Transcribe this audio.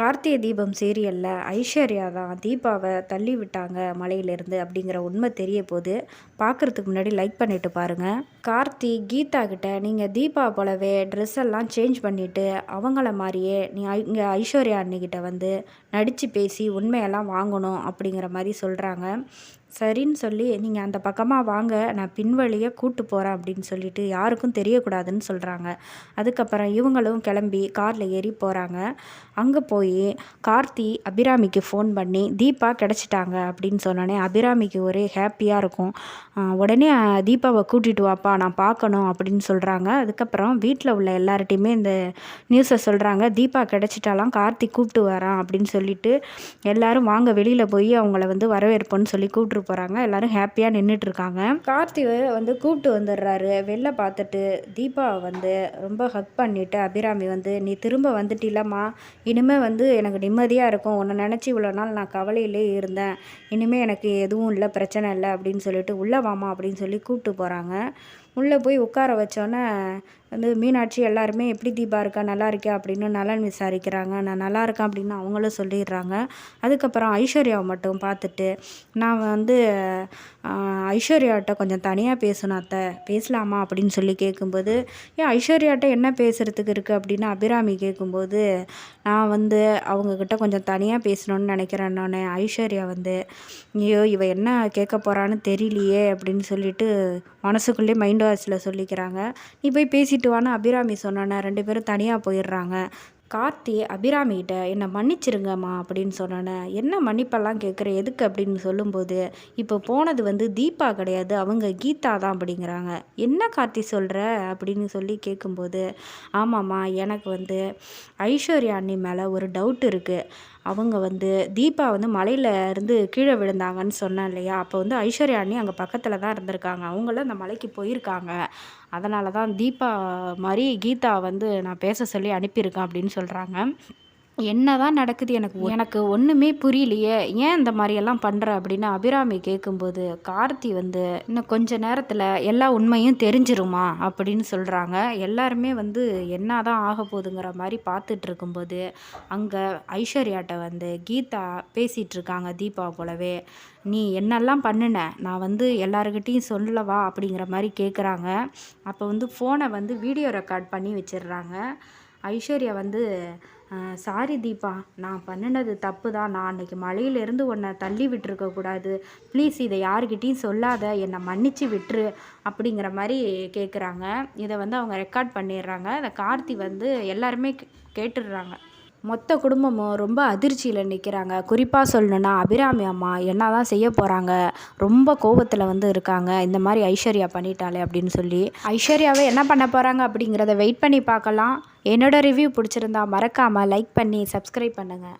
கார்த்திகை தீபம் சீரியலில் ஐஸ்வர்யா தான் தீபாவை தள்ளி விட்டாங்க மலையிலேருந்து அப்படிங்கிற உண்மை தெரிய போது பார்க்குறதுக்கு முன்னாடி லைக் பண்ணிட்டு பாருங்கள் கார்த்தி கீதா கிட்ட நீங்கள் தீபா போலவே ட்ரெஸ் எல்லாம் சேஞ்ச் பண்ணிவிட்டு அவங்கள மாதிரியே நீ இங்கே ஐஸ்வர்யா அண்ணிக்கிட்ட வந்து நடித்து பேசி உண்மையெல்லாம் வாங்கணும் அப்படிங்கிற மாதிரி சொல்கிறாங்க சரின்னு சொல்லி நீங்கள் அந்த பக்கமாக வாங்க நான் பின்வழியை கூட்டு போகிறேன் அப்படின்னு சொல்லிட்டு யாருக்கும் தெரியக்கூடாதுன்னு சொல்கிறாங்க அதுக்கப்புறம் இவங்களும் கிளம்பி காரில் ஏறி போகிறாங்க அங்கே போய் கார்த்தி அபிராமிக்கு ஃபோன் பண்ணி தீபா கிடச்சிட்டாங்க அப்படின்னு சொன்னோடனே அபிராமிக்கு ஒரே ஹாப்பியாக இருக்கும். உடனே தீபாவை கூட்டிகிட்டு வாப்பா நான் பார்க்கணும் அப்படின்னு சொல்கிறாங்க அதுக்கப்புறம் வீட்டில் உள்ள எல்லார்ட்டையுமே இந்த நியூஸை சொல்கிறாங்க தீபா கிடச்சிட்டாலாம் கார்த்தி கூப்பிட்டு வரான் அப்படின்னு சொல்லிட்டு எல்லோரும் வாங்க வெளியில் போய் அவங்கள வந்து வரவேற்போன்னு சொல்லி கூப்பிட்டு போகிறாங்க எல்லோரும் ஹாப்பியாக நின்றுட்டுருக்காங்க கார்த்திகை வந்து கூப்பிட்டு வந்துடுறாரு. வெளில பார்த்துட்டு தீபா வந்து ரொம்ப ஹக் பண்ணிவிட்டு அபிராமி வந்து நீ திரும்ப வந்துட்டிலம்மா இனிமேல் வந்து வந்து எனக்கு நிம்மதியாக இருக்கும். உன்னை நினச்சி இவ்வளோ நாள் நான் கவலையிலே இருந்தேன். இனிமேல் எனக்கு எதுவும் இல்லை பிரச்சனை இல்லை அப்படின்னு சொல்லிட்டு உள்ளே வாமா அப்படின்னு சொல்லி கூப்பிட்டு போகிறாங்க உள்ளே போய் உட்கார வச்சோன்னே வந்து மீனாட்சி எல்லாருமே எப்படி தீபா இருக்கா நல்லா இருக்கியா அப்படின்னு நலன் விசாரிக்கிறாங்க. நான் நல்லா இருக்கேன் அப்படின்னு அவங்களும் சொல்லிடுறாங்க. அதுக்கப்புறம் ஐஸ்வர்யாவை மட்டும் பார்த்துட்டு நான் வந்து ஐஸ்வர்யாட்ட கொஞ்சம் தனியாக பேசணும் அத்தை. பேசலாமா அப்படின்னு சொல்லி கேட்கும்போது ஏன் ஐஸ்வர்யாட்ட என்ன பேசுகிறதுக்கு இருக்குது அப்படின்னு அபிராமி கேட்கும்போது நான் வந்து அவங்கக்கிட்ட கொஞ்சம் தனியாக பேசணும்னு நினைக்கிறேன் நான். ஐஸ்வர்யா வந்து ஐயோ இவ என்ன கேட்க போகிறான்னு தெரியலையே அப்படின்னு சொல்லிட்டு மனசுக்குள்ளே மைண்ட் வாய்ஸில் சொல்லிக்கிறாங்க. நீ போய் பேசிட்டு வான்னு அபிராமி சொன்னோன்னே ரெண்டு பேரும் தனியாக போயிடுறாங்க. கார்த்தி அபிராமிகிட்ட என்னை மன்னிச்சிருங்கம்மா அப்படின்னு சொன்னோன்னே என்ன மன்னிப்பெல்லாம் கேட்குற? எதுக்கு? அப்படின்னு சொல்லும்போது இப்போ போனது வந்து தீபா கிடையாது அவங்க கீதா தான் அப்படிங்கிறாங்க. என்ன கார்த்தி சொல்கிற அப்படின்னு சொல்லி கேட்கும்போது ஆமாம்மா எனக்கு வந்து ஐஸ்வர்யா அண்ணி மேலே ஒரு டவுட் இருக்குது அவங்க வந்து தீபா வந்து மலையில் இருந்து கீழே விழுந்தாங்கன்னு சொன்னேன் இல்லையா? அப்போ வந்து ஐஸ்வர்யா அண்ணி அங்கே பக்கத்தில் தான் இருந்திருக்காங்க. அவங்களும் அந்த மலைக்கு போயிருக்காங்க. அதனால தான் தீபா மாதிரி கீதா வந்து நான் பேச சொல்லி அனுப்பியிருக்கேன் அப்படின்னு சொல்கிறாங்க என்ன தான் நடக்குது எனக்கு எனக்கு ஒன்றுமே புரியலையே. ஏன் இந்த மாதிரியெல்லாம் பண்ணுற அப்படின்னு அபிராமி கேட்கும்போது கார்த்தி வந்து இன்னும் கொஞ்ச நேரத்தில் எல்லா உண்மையும் தெரிஞ்சிருமா? அப்படின்னு சொல்கிறாங்க எல்லாருமே வந்து என்ன தான் ஆக போகுதுங்கிற மாதிரி பார்த்துட்டு இருக்கும்போது அங்கே ஐஸ்வர்யாட்ட வந்து கீதா பேசிகிட்டு இருக்காங்க தீபா போலவே. நீ என்னெல்லாம் பண்ணுன? நான் வந்து எல்லாருக்கிட்டேயும் சொல்லவா? அப்படிங்கிற மாதிரி கேட்குறாங்க அப்போ வந்து ஃபோனை வந்து வீடியோ ரெக்கார்ட் பண்ணி வச்சிடுறாங்க. ஐஸ்வர்யா வந்து சாரி தீபா நான் பண்ணினது தப்பு தான் நான் அன்றைக்கி மலையிலேருந்து உன்னை தள்ளி விட்டுருக்கக்கூடாது ப்ளீஸ் இதை யாருக்கிட்டேயும் சொல்லாத. என்னை மன்னிச்சு விட்டுரு அப்படிங்கிற மாதிரி கேட்குறாங்க இதை வந்து அவங்க ரெக்கார்ட் பண்ணிடுறாங்க. அதை கார்த்தி வந்து எல்லாருமே கேட்டுடுறாங்க. மொத்த குடும்பமும் ரொம்ப அதிர்ச்சியில் நிற்கிறாங்க குறிப்பாக சொல்லணுன்னா அபிராமி அம்மா என்ன தான் செய்ய போகிறாங்க ரொம்ப கோபத்தில் வந்து இருக்காங்க. இந்த மாதிரி ஐஸ்வர்யா பண்ணிட்டாலே அப்படின்னு சொல்லி ஐஸ்வர்யாவை என்ன பண்ண போகிறாங்க அப்படிங்கிறத வெயிட் பண்ணி பார்க்கலாம். என்னோடய ரிவ்யூ பிடிச்சிருந்தா மறக்காமல் லைக் பண்ணி சப்ஸ்கிரைப் பண்ணுங்கள்